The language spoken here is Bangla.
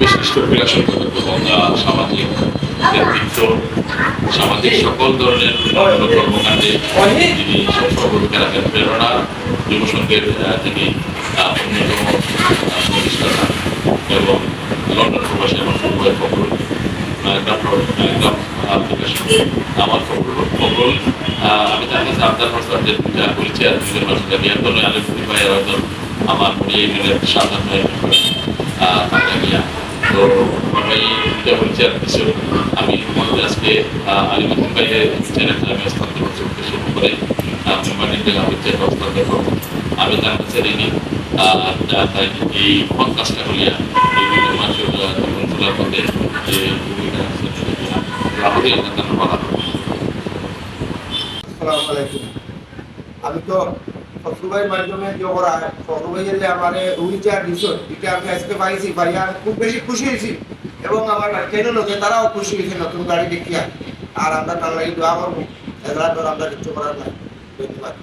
বিশিষ্ট ক্রীড়া সংগঠক এবং সামাজিক নেতৃত্ব সামাজিক সকল ধরনের কর্মকাণ্ডে তিনি ভূমিকা রাখেন প্রেরণা যুব সংঘের আহ, তিনি অন্যতম প্রতিষ্ঠাতা এবং লন্ডন প্রবাসী আমার পূর্বের ফখরুল আমার ফখরুল আমি তার কাছে আবদার যে দুইটা পরিচয় দুজন আলিপুর ভাই আমার মনে ইউনিয়নের সাধারণ দুইটা পরিচয় কিছু আমি তোমাদের আজকে আলিপুর ভাইয়ের চ্যানেলটা আমি হস্তান্তর করতে শুরু করে হস্তান্তর আমি তার কাছে ঋণী তাই এই পডকাস্টটা করিয়া বিভিন্ন মানুষের জীবন তোলার পথে যে আমাদের আমি তো ফসলবাইয়ের মাধ্যমে যে ওরা ফসলবাইয়ের যে আমার হুইল রিসোর্ট এটা আমি আজকে পাইছি আমি খুব বেশি খুশি হয়েছি। এবং আমার ট্রেনের লোকে তারাও খুশি হয়েছে নতুন গাড়ি দেখিয়া। আর আমরা তার লাগে দোয়া করব। এগুলা তো আমরা কিছু করার নাই। ধন্যবাদ।